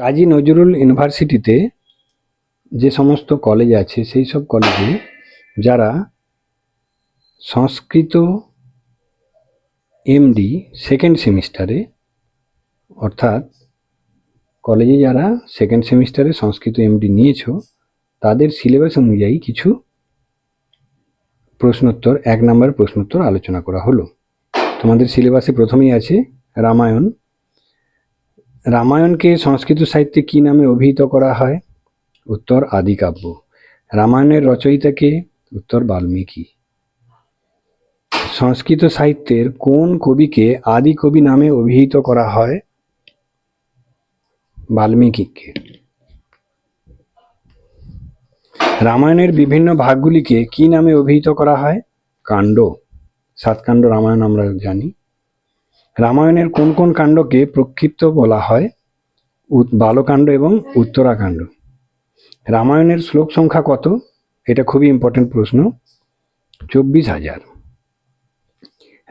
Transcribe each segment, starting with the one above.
কাজী নজরুল ইউনিভার্সিটিতে যে সমস্ত কলেজ আছে, সেই সব কলেজে যারা সংস্কৃত এমডি সেকেন্ড সেমিস্টারে অর্থাৎ কলেজে যারা সেকেন্ড সেমিস্টারে সংস্কৃত এমডি নিয়েছ, তাদের সিলেবাস অনুযায়ী কিছু প্রশ্নোত্তর, এক নম্বর প্রশ্নোত্তর আলোচনা করা হলো। তোমাদের সিলেবাসে প্রথমেই আছে রামায়ণ রামায়ণকে সংস্কৃত সাহিত্যে কী নামে অভিহিত করা হয়? উত্তর আদিকাব্য রামায়ণের রচয়িতাকে উত্তর বাল্মীকি। সংস্কৃত সাহিত্যের কোন কবিকে আদি কবি নামে অভিহিত করা হয়? বাল্মীকিকে রামায়ণের বিভিন্ন ভাগগুলিকে কি নামে অভিহিত করা হয়? কাণ্ড। সাতকাণ্ড রামায়ণ আমরা জানি। রামায়ণের কোন কোন কাণ্ডকে প্রক্ষিপ্ত বলা হয়? বালকাণ্ড এবং উত্তরাকাণ্ড। রামায়ণের শ্লোক সংখ্যা কত? এটা খুবই ইম্পর্টেন্ট প্রশ্ন। চব্বিশ হাজার।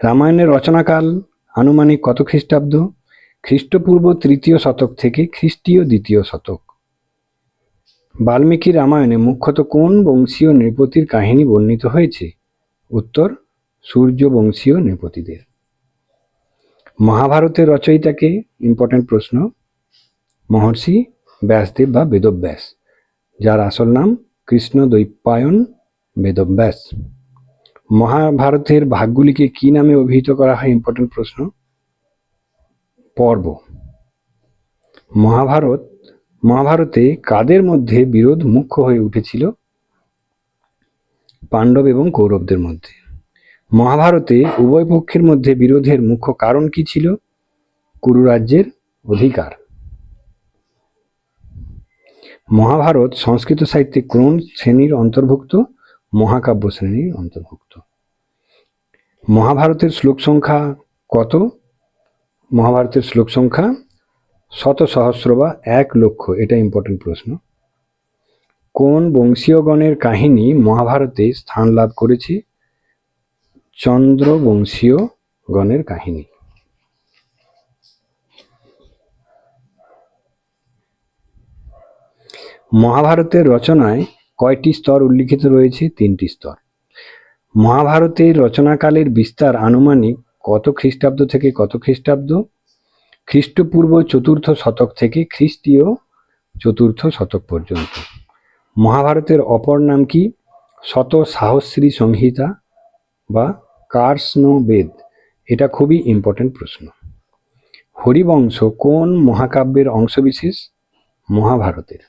রামায়ণের রচনাকাল আনুমানিক কত খ্রিস্টাব্দ? খ্রিস্টপূর্ব তৃতীয় শতক থেকে খ্রিস্টীয় দ্বিতীয় শতক। বাল্মীকি রামায়ণে মুখ্যত কোন বংশীয় নৃপতির কাহিনী বর্ণিত হয়েছে? উত্তর সূর্য বংশীয় নৃপতিদের। মহাভারতের রচয়িতাকে ইম্পর্টেন্ট প্রশ্ন, মহর্ষি ব্যাসদেব বা বেদব্যাস, যার আসল নাম কৃষ্ণ দৈপায়ন বেদব্যাস। মহাভারতের ভাগগুলিকে কি নামে অভিহিত করা হয় ইম্পর্টেন্ট প্রশ্ন? পর্ব। মহাভারত, মহাভারতে কাদের মধ্যে বিরোধ মুখ্য হয়ে উঠেছিল? পাণ্ডব এবং কৌরবদের মধ্যে। মহাভারতে উভয় পক্ষের মধ্যে বিরোধের মুখ্য কারণ কি ছিল? কুরু রাজ্যের অধিকার। মহাভারত সংস্কৃত সাহিত্যে কোন শ্রেণির অন্তর্ভুক্ত? মহাকাব্য শ্রেণির অন্তর্ভুক্ত। মহাভারতের শ্লোক সংখ্যা কত? মহাভারতের শ্লোক সংখ্যা শত সহস্র বা এক লক্ষ, এটা ইম্পর্টেন্ট প্রশ্ন। কোন বংশীয়গণের কাহিনী মহাভারতে স্থান লাভ করেছে? চন্দ্র বংশীয় গণের কাহিনী। মহাভারতের রচনায় কয়টি স্তর উল্লিখিত রয়েছে? তিনটি স্তর। মহাভারতের রচনাকালের বিস্তার আনুমানিক কত খ্রিস্টাব্দ থেকে কত খ্রিস্টাব্দ? খ্রিস্টপূর্ব চতুর্থ শতক থেকে খ্রিস্টীয় চতুর্থ শতক পর্যন্ত। মহাভারতের অপর নাম কি? শত সাহস্রী সংহিতা বা কার্ষ্ণ বেদ এটা খুবই ইম্পর্টেন্ট প্রশ্ন। হরিবংশ কোন মহাকাব্যের অংশবিশেষ? মহাভারতের।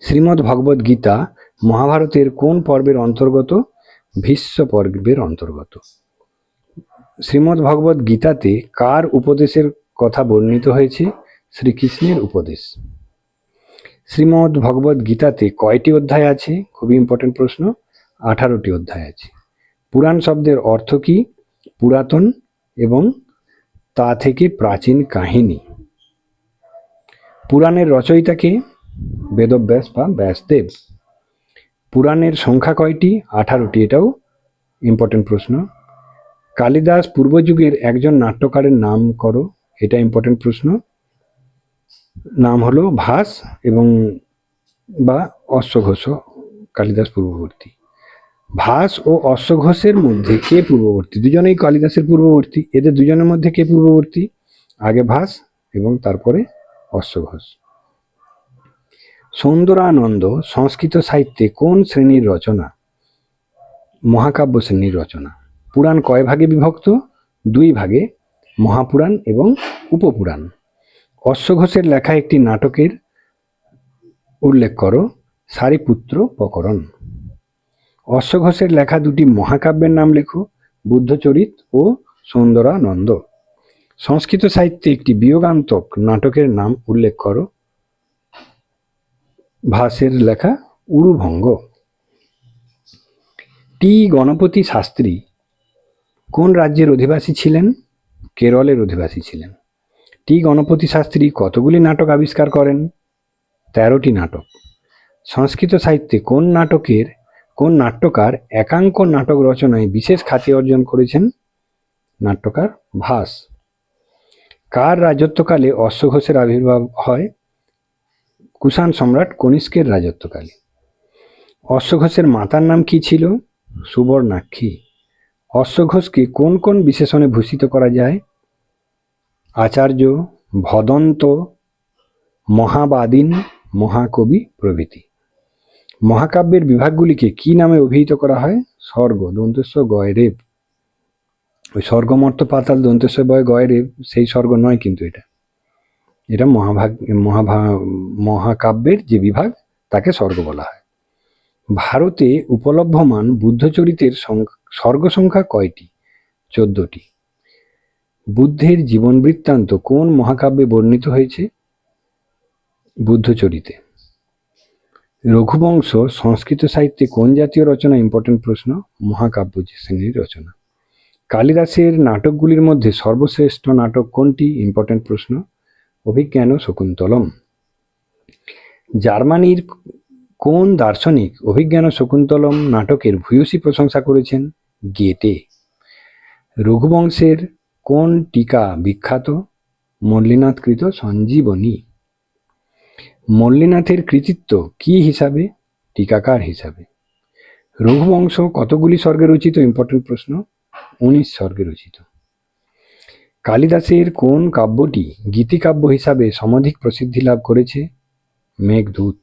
শ্রীমদ্ ভগবদ গীতা মহাভারতের কোন পর্বের অন্তর্গত? ভীষ্ম পর্বের অন্তর্গত। শ্রীমদ্ ভগবদ গীতাতে কার উপদেশের কথা বর্ণিত হয়েছে? শ্রীকৃষ্ণের উপদেশ। শ্রীমদ্ ভগবদ গীতাতে কয়টি অধ্যায় আছে? খুবই ইম্পর্টেন্ট প্রশ্ন, আঠারোটি অধ্যায় আছে। পুরাণ শব্দের অর্থ কি? পুরাতন এবং তা থেকে প্রাচীন কাহিনী। পুরাণের রচয়িতাকে বেদব্যাস বা ব্যাসদেব। পুরাণের সংখ্যা কয়টি? আঠারোটি। এটাও ইম্পর্টেন্ট প্রশ্ন। কালিদাস পূর্বযুগের একজন নাট্যকারের নাম করো, এটা ইম্পর্টেন্ট প্রশ্ন। নাম হলো ভাস এবং বা অশ্বঘোষ, কালিদাস পূর্ববর্তী। ভাস ও অশ্বঘোষের মধ্যে কে পূর্ববর্তী? দুজনেই কালিদাসের পূর্ববর্তী। এদের দুজনের মধ্যে কে পূর্ববর্তী? আগে ভাস এবং তারপরে অশ্বঘোষ। সৌন্দরানন্দ সংস্কৃত সাহিত্যে কোন শ্রেণির রচনা? মহাকাব্য শ্রেণির রচনা। পুরাণ কয় ভাগে বিভক্ত? দুই ভাগে, মহাপুরাণ এবং উপপুরাণ। অশ্বঘোষের লেখা একটি নাটকের উল্লেখ করো। সারিপুত্র প্রকরণ। অশ্বঘোষের লেখা দুটি মহাকাব্যের নাম লেখো, বুদ্ধচরিত ও সুন্দরানন্দ। সংস্কৃত সাহিত্যে একটি বিয়োগান্তক নাটকের নাম উল্লেখ করো। ভাসের লেখা উরুভঙ্গ। টি গণপতি শাস্ত্রী কোন রাজ্যের অধিবাসী ছিলেন? কেরলের অধিবাসী ছিলেন। টি গণপতি শাস্ত্রী কতগুলি নাটক আবিষ্কার করেন? তেরোটি নাটক। সংস্কৃত সাহিত্যে কোন নাটকের কোন নাট্যকার একাঙ্ক নাটক রচনায় বিশেষ খ্যাতি অর্জন করেছেন? নাট্যকার ভাস। কার রাজত্বকালে অশ্বঘোষের আবির্ভাব হয়? কুষাণ সম্রাট কনিষ্কের রাজত্বকালে। অশ্বঘোষের মাতার নাম কি ছিল? সুবর্ণাক্ষী। অশ্বঘোষকে কোন কোন বিশেষণে ভূষিত করা যায়? আচার্য, ভদন্ত, মহাবাদিন, মহাকবি প্রভৃতি। মহাকাব্যের বিভাগগুলিকে কি নামে অভিহিত করা হয়? স্বর্গ দন্তস্ব গয় রেব ওই স্বর্গমর্ত পাতাল দন্তস্ব বয় গয় রেব সেই স্বর্গ নয় কিন্তু এটা। এটা মহাভাগ, মহাভা, মহাকাব্যের যে বিভাগ, তাকে স্বর্গ বলা হয়। ভারতে উপলভ্যমান বুদ্ধচরিতের স্বর্গ সংখ্যা কয়টি? চোদ্দটি। বুদ্ধের জীবন বৃত্তান্ত কোন মহাকাব্যে বর্ণিত হয়েছে? বুদ্ধচরিতে। রঘুবংশ সংস্কৃত সাহিত্যে কোন জাতীয় রচনা ইম্পর্টেন্ট প্রশ্ন? মহাকাব্য শ্রেণির রচনা। কালিদাসের নাটকগুলির মধ্যে সর্বশ্রেষ্ঠ নাটক কোনটি? ইম্পর্টেন্ট প্রশ্ন। অভিজ্ঞান শকুন্তলম। জার্মানির কোন দার্শনিক অভিজ্ঞান শকুন্তলম নাটকের ভূয়সী প্রশংসা করেছেন? গেটে। রঘুবংশের কোন টিকা বিখ্যাত? মল্লিনাথকৃত সঞ্জীবনী। মল্লিনাথের কৃতিত্ব কি হিসাবে? টিকাকার হিসাবে। রঘুবংশ কতগুলি স্বর্গে রচিত? ইম্পর্টেন্ট প্রশ্ন। উনিশ স্বর্গে রচিত। কালিদাসের কোন কাব্যটি গীতিকাব্য হিসাবে সমধিক প্রসিদ্ধি লাভ করেছে? মেঘদূত।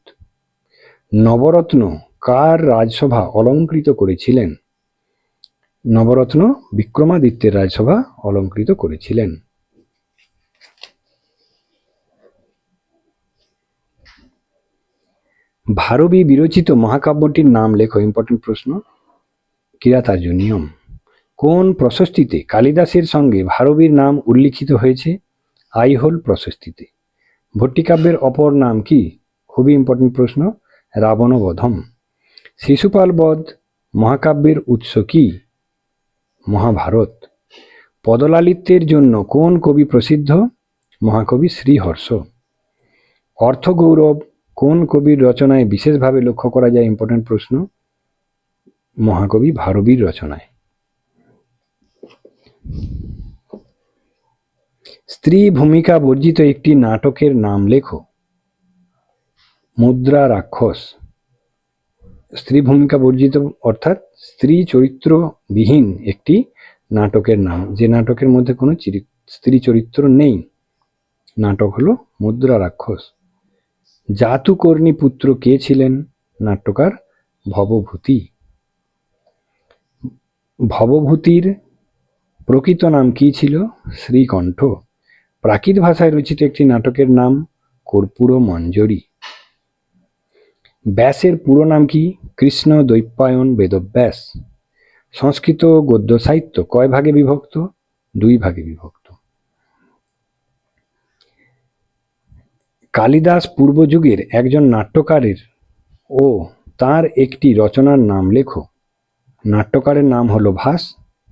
নবরত্ন কার রাজসভা অলঙ্কৃত করেছিলেন? নবরত্ন বিক্রমাদিত্যের রাজসভা অলঙ্কৃত করেছিলেন। ভারবী বিরচিত মহাকাব্যটির নাম লেখো ইম্পর্টেন্ট প্রশ্ন। কিরাতার্জুনিয়ম, কোন প্রশস্তিতে কালিদাসের সঙ্গে ভারবীর নাম উল্লিখিত হয়েছে? আইহোল প্রশস্তিতে। ভট্টিকাব্যের অপর নাম কি? খুবই ইম্পর্টেন্ট প্রশ্ন, রাবণবধম। শিশুপাল বধ মহাকাব্যের উৎস কি? মহাভারত। পদলালিত্যের জন্য কোন কবি প্রসিদ্ধ? মহাকবি শ্রীহর্ষ। অর্থগৌরব কোন কবির রচনায় বিশেষভাবে লক্ষ্য করা যায় ইম্পর্টেন্ট প্রশ্ন? মহাকবি ভারবীর রচনায়। স্ত্রী ভূমিকা বর্জিত একটি নাটকের নাম লেখো। মুদ্রা রাক্ষস। স্ত্রী ভূমিকা বর্জিত অর্থাৎ স্ত্রী চরিত্রবিহীন একটি নাটকের নাম। যে নাটকের মধ্যে কোনো স্ত্রী চরিত্র নেই। নাটক হলো মুদ্রা রাক্ষস। জাতুকর্ণী পুত্র কে ছিলেন? নাট্যকার ভবভূতি। ভবভূতির প্রকৃত নাম কি ছিল? শ্রীকণ্ঠ। প্রাকৃত ভাষায় রচিত একটি নাটকের নাম কর্পূর মঞ্জরি। ব্যাসের পুরো নাম কি? কৃষ্ণ দৈপায়ন বেদব্যাস। সংস্কৃত গদ্য সাহিত্য কয় ভাগে বিভক্ত? দুই ভাগে বিভক্ত। কালিদাস পূর্বযুগের একজন নাট্যকারের, ও তার একটি রচনার নাম লেখো। নাট্যকারের নাম হলো ভাস,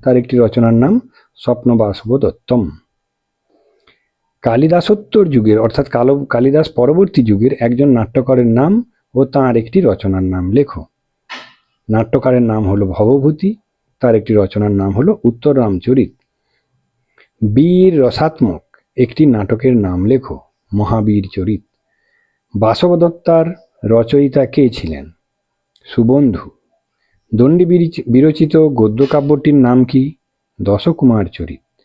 তার একটি রচনার নাম স্বপ্নবাসব দত্তম কালিদাসোত্তর যুগের, অর্থাৎ কালো, কালিদাস পরবর্তী যুগের একজন নাট্যকারের নাম ও তার একটি রচনার নাম লেখো। নাট্যকারের নাম হলো ভবভূতি, তার একটি রচনার নাম হলো উত্তর রামচরিত বীর রসাত্মক একটি নাটকের নাম লেখো। মহাবীর চরিত। বাসব দত্তার রচয়িতা কে ছিলেন? সুবন্ধু। দণ্ডী বিরিচ- বিরচিত গদ্যকাব্যটির নাম কি? দশকুমার চরিত।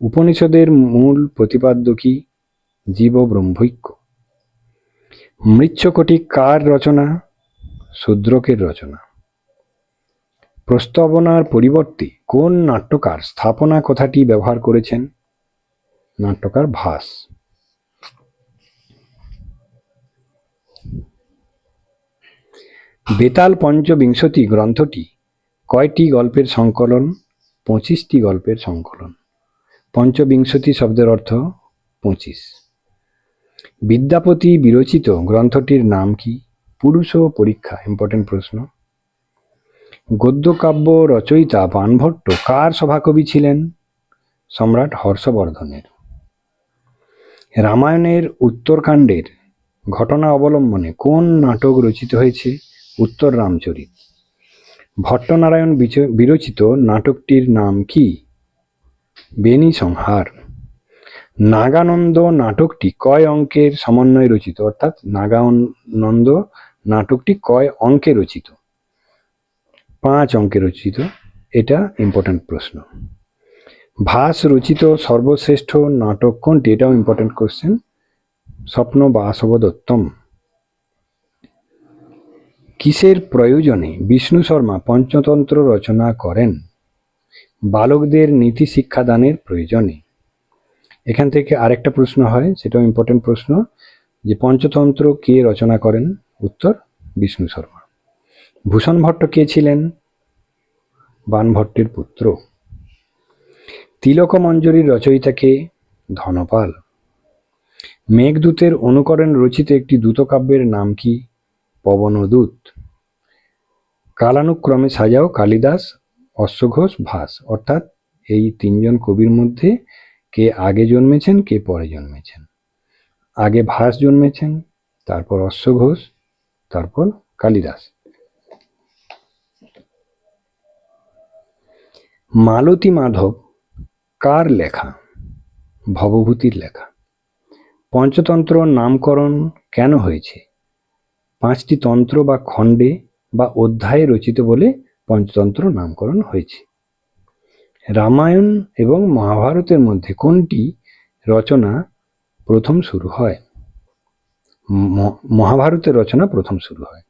উপনিষদের মূল প্রতিপাদ্য কি? জীব ব্রহ্মৈক্য মৃচ্ছকটি কার রচনা? শূদ্রকের রচনা। প্রস্তাবনার পরিবর্তে কোন নাট্যকার স্থাপনা কথাটি ব্যবহার করেছেন? নাট্যকার ভাস। বেতাল পঞ্চবিংশতি গ্রন্থটি কয়টি গল্পের সংকলন? পঁচিশটি গল্পের সংকলন। পঞ্চবিংশতি শব্দের অর্থ পঁচিশ। বিদ্যাপতি বিরচিত গ্রন্থটির নাম কি? পুরুষ ও পরীক্ষা ইম্পর্টেন্ট প্রশ্ন। গদ্যকাব্য রচয়িতা বানভট্ট কার সভাকবি ছিলেন? সম্রাট হর্ষবর্ধনের। রামায়ণের উত্তরকাণ্ডের ঘটনা অবলম্বনে কোন নাটক রচিত হয়েছে? উত্তর রামচরিত। ভট্টনারায়ণ বিরচিত নাটকটির নাম কি? বেনি সংহার। নাগানন্দ নাটকটি কয় অঙ্কের সমন্বয়ে রচিত? অর্থাৎ নাগানন্দ নাটকটি কয় অঙ্কে রচিত? পাঁচ অঙ্কে রচিত। এটা ইম্পর্ট্যান্ট প্রশ্ন। ভাস রচিত সর্বশ্রেষ্ঠ নাটক কোনটি? এটাও ইম্পর্ট্যান্ট কোশ্চেন স্বপ্ন বাসবদত্তম। কিসের প্রয়োজনে বিষ্ণু শর্মা পঞ্চতন্ত্র রচনা করেন? বালকদের নীতি শিক্ষাদানের প্রয়োজনে। এখান থেকে আরেকটা প্রশ্ন হয়, সেটাও ইম্পর্টেন্ট প্রশ্ন, যে পঞ্চতন্ত্র কে রচনা করেন? উত্তর, বিষ্ণু শর্মা। ভূষণ ভট্ট কে ছিলেন? বানভট্টের পুত্র। তিলক মঞ্জরির রচয়িতাকে ধনপাল। মেঘদূতের অনুকরণ রচিত একটি দূতকাব্যের নাম কি? পবনদূত। কালানুক্রমে সাজাও কালিদাস, অশ্বঘোষ, ভাস। অর্থাৎ এই তিনজন কবির মধ্যে কে আগে জন্মেছেন, কে পরে জন্মেছেন। আগে ভাস জন্মেছেন, তারপর অশ্বঘোষ, তারপর কালিদাস। মালতী মাধব, কার লেখা? ভবভূতির লেখা। পঞ্চতন্ত্র নামকরণ কেন হয়েছে? পাঁচটি তন্ত্র বা খণ্ডে বা অধ্যায়ে রচিত বলে পঞ্চতন্ত্র নামকরণ হয়েছে। রামায়ণ এবং মহাভারতের মধ্যে কোনটি রচনা প্রথম শুরু হয়? মহাভারতের রচনা প্রথম শুরু হয়।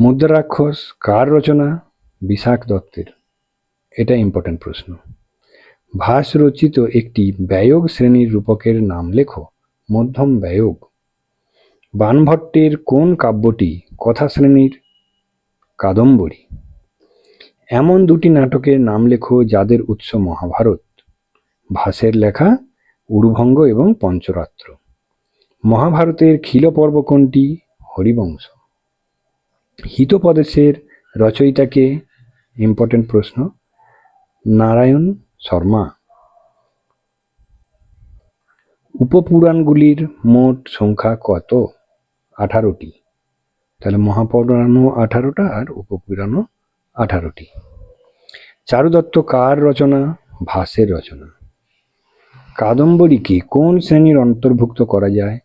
মুদ্রাক্ষস কার রচনা? বিশাখ দত্তের। এটা ইম্পর্টেন্ট প্রশ্ন। ভাস রচিত একটি ব্যয়োগ শ্রেণির রূপকের নাম লেখো, মধ্যম ব্যয়োগ। বানভট্টের কোন কাব্যটি কথা শ্রেণির কাদম্বরী। এমন দুটি নাটকের নাম লেখো যাদের উৎস মহাভারত, ভাসের লেখা, উরুভঙ্গ এবং পঞ্চরাত্র। মহাভারতের খিল পর্ব কোনটি? হরিবংশ। হিতোপদেশের রচয়িতাকে ইম্পর্টেন্ট প্রশ্ন, নারায়ণ শর্মা। উপপুরাণগুলির মোট সংখ্যা কত? আঠারোটি। তাহলে মহাপুরাণও আঠারোটা আর উপপুরাণও আঠারোটি। চারুদত্ত কার রচনা? ভাসের রচনা। কাদম্বরীকে কোন শ্রেণির অন্তর্ভুক্ত করা যায়?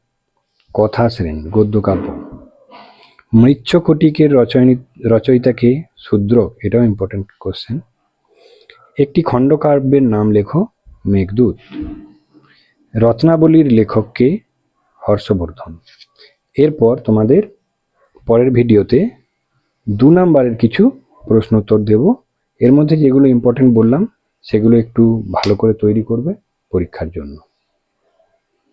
কথা শ্রেণি, গদ্যকাব্য। মৃচ্ছকটিকের রচয়নি রচয়িতাকে শূদ্র, এটাও ইম্পর্টেন্ট কোশ্চেন একটি খণ্ডকাব্যের নাম লেখো মেঘদূত। রত্নাবলীর লেখককে হর্ষবর্ধন। এরপর তোমাদের পরের ভিডিওতে দু নাম্বারের কিছু প্রশ্ন উত্তর দেব। এর মধ্যে যেগুলো ইম্পর্টেন্ট বললাম, সেগুলো একটু ভালো করে তৈরি করবে পরীক্ষার জন্য।